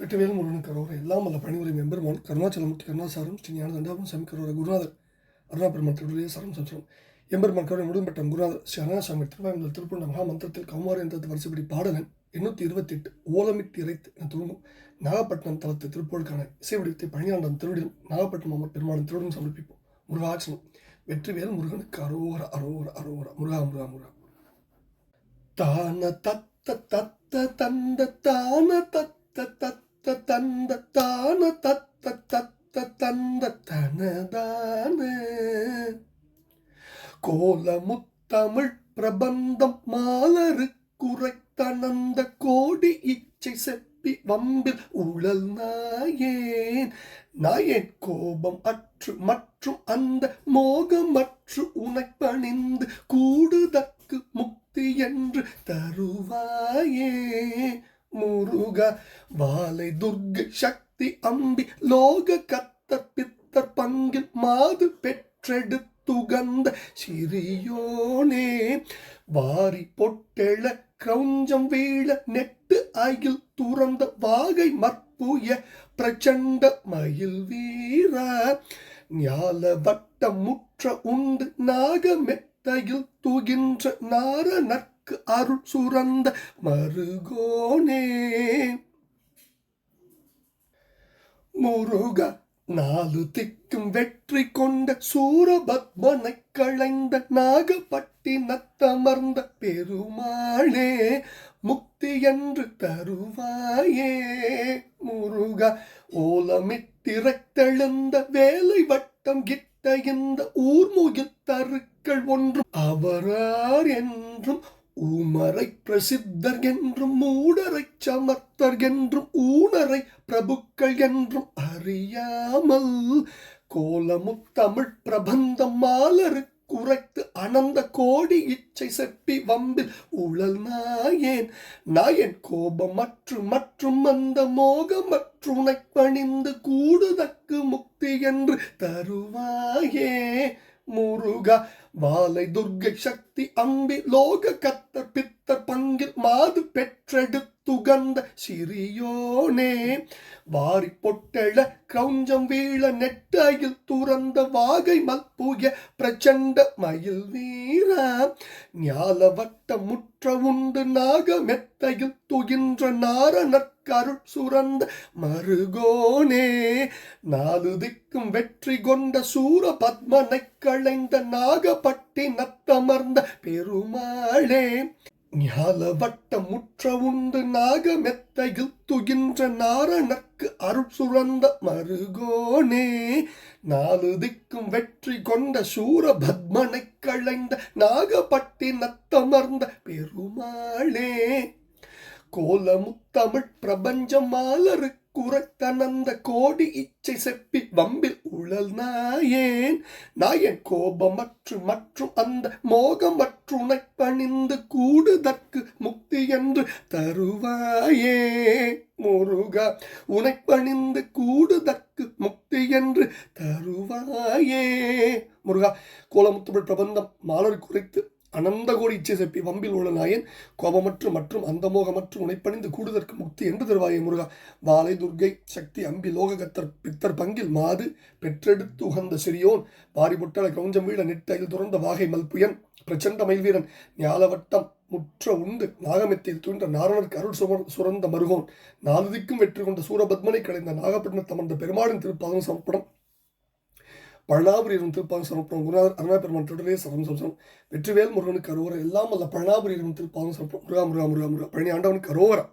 வெற்றிவேல் முருகன் கரோர எல்லாம் வல்ல பணிபுரி மெம்பெருமான் கருணாச்சலமுத்தி கருணாசாரம் ஸ்ரீ ஞான தண்டாபம் சாமி கரோர குருநாதர் அருணா பெருமான் திருடைய சரம் சம்சரம் எம்பெருமான் கரோரை முழும்பெற்ற குருநாதர் ஸ்ரீ அருணாசாமி திருவாயுதல் திருப்பூண்ட மகா மந்திரத்தில் கௌமாரி என்ற வரிசைப்படி பாடலன் எண்ணூற்றி இருபத்தி எட்டு ஓலமிட்டு இறைத்து என துவங்கும் நாகப்பட்டினம் தளத்து திருப்போருக்கான இசை வடிவத்தை பழனியாண்டம் திருவிடம் நாகப்பட்டினம் அம்மர் பெருமாளும் திருவிடம் சமர்ப்பிப்போம். முருகாச்சனம் வெற்றிவேல் முருகனுக்கு அரோர அரோர அரோர முருகா முருகா முருகா. தான தத்த தத்த தந்த தான தத்த தத்த தந்த தான தத்த தத்த தந்த தனதான கோலமுத்தமிழ் பிரபந்தம் மாலரு குறைத்தனந்த கோடி இச்சை செப்பி வம்பில் உழல் நாயேன். நாயேன் கோபம் அற்று மற்றும் அந்த மோகமற்று உனைப்பணிந்து கூடுதற்கு முக்தி என்று தருவாயே. முருகா வாலை துர்க சக்தி அம்பி லோக கத்த பித்தர் பங்கில் மாது பெற்றெடுத்துகந்த சிறியோனே. வாரி பொட்டெழ கிரௌஞ்சம் வீழ நெட்டு அயில் துறந்த வாகை மற்புய பிரச்சண்ட மயில் வீரா. ஞால வட்ட முற்ற உண்டு நாக மெத்தையில் துகின்ற நார நற்கு அருள் சுரந்த மருகோனே. முருக நாலு திக்கும் வெற்றி கொண்ட சூரபத்மனை களைந்த நாகப்பட்டினத்தமர்ந்த பெருமாளே முக்தி என்று தருவாயே. முருக ஓலமிட்டிறத்தெழுந்த வேலை வட்டம் கிட்ட இந்த ஊர்முகித்தருக்கள் ஒன்றும் அவரார் என்றும் ஊமரை பிரசித்தர் என்றும் மூடரை சமர்த்தர் என்றும் ஊனரை பிரபுக்கள் என்றும் அறியாமல் கோலமுத்தமிழ் பிரபந்தம் மாலரு குறைத்து அனந்த கோடி இச்சை செப்பி வம்பில் உழல் நாயேன். நாயன் கோபம் மற்றும் மற்றும் அந்த மோகம் மற்றுனை பணிந்து கூடுதக்கு முக்தி என்று தருவாயே முருகா. வாலை துர்கை சக்தி அம்பி லோக கத்தர் பித்தர் பங்கில் மாது பெற்றெடுத்து துகந்த சிறியோனே. வாரி பொட்டெழ கிரௌஞ்சம் வீழ நெட்டையில் துறந்த வாகை மல்புய பிரச்சண்ட மயில் வீரா. ஞாலவட்ட முற்ற உண்டு நாக மெத்தையில் துகின்ற நாரணற்கருள் சுரந்த மருகோனே. நாலு திக்கும் வெற்றி கொண்ட சூர பத்மனை களைந்த நாகப்பட்டி நத்தமர்ந்த பெருமாளே. ஞால முற்ற உண்டு நாகமெத்தையில் துகின்ற நாரணக்கு அருள் சுரந்த மருகோனே நாலு திக்கும் வெற்றி கொண்ட சூர பத்மனை களைந்த நாகப்பட்டி நத்தமர்ந்த பெருமாளே கோலமுத்தமிழ் பிரபஞ்சம் மாலருக்கு குறைத்தனந்த கோடி இச்சை செப்பி வம்பில் உழல் நாயேன். நாயன் கோபம் மற்றும் அந்த மோகம் மற்றுனை பணிந்து கூடுதற்கு முக்தி என்று தருவாயே. முருகா உனை பணிந்து கூடுதற்கு முக்தி என்று தருவாயே. முருகா கோலமுத்தமிழ் பிரபந்தம் மாலர் குறைத்து அனந்த கோடி இச்சை செப்பி வம்பில் உள்ள நாயன் கோபமற்று மற்றும் அந்தமோகமற்று உனைப்பணிந்து கூடுதற்கு முக்தி என்று தருவாயே முருகா. வாலை துர்கை சக்தி அம்பி லோககத்தர் பித்தர் பங்கில் மாது பெற்றெடுத்து உகந்த சிறியோன் பாரிபுட்டள கவுஞ்சம் வீழ நெட்டையில் துறந்த வாகை மல்புயன் பிரச்சண்ட மயில்வீரன் ஞாலவட்டம் முற்ற உண்டு நாகமெத்தில் தூண்ட நாரணருக்கு அருள் சுமர் சுரந்த மருகோன். நாலு திக்கும் வெற்றி கொண்ட சூரபத்மனை கடைந்த நாகப்பட்டினத்தமர்ந்த பெருமாளின் திருப்பாதம் சமர்ப்பணம். பழனாபுரியின் திருப்பாங்க சமர்ப்பணம் குருநாதர் அருணா பெருமான் தொடரே சரம் சம்சம் வெற்றிவேல் முருகனுக்கு அரோவரம் எல்லாம் அல்ல பழனாபுரியின் திருப்பாங்க சமர்ப்பணம் முருகா முருகா முருகா முருகா. பழனி ஆண்டவனுக்கு அரோவரம்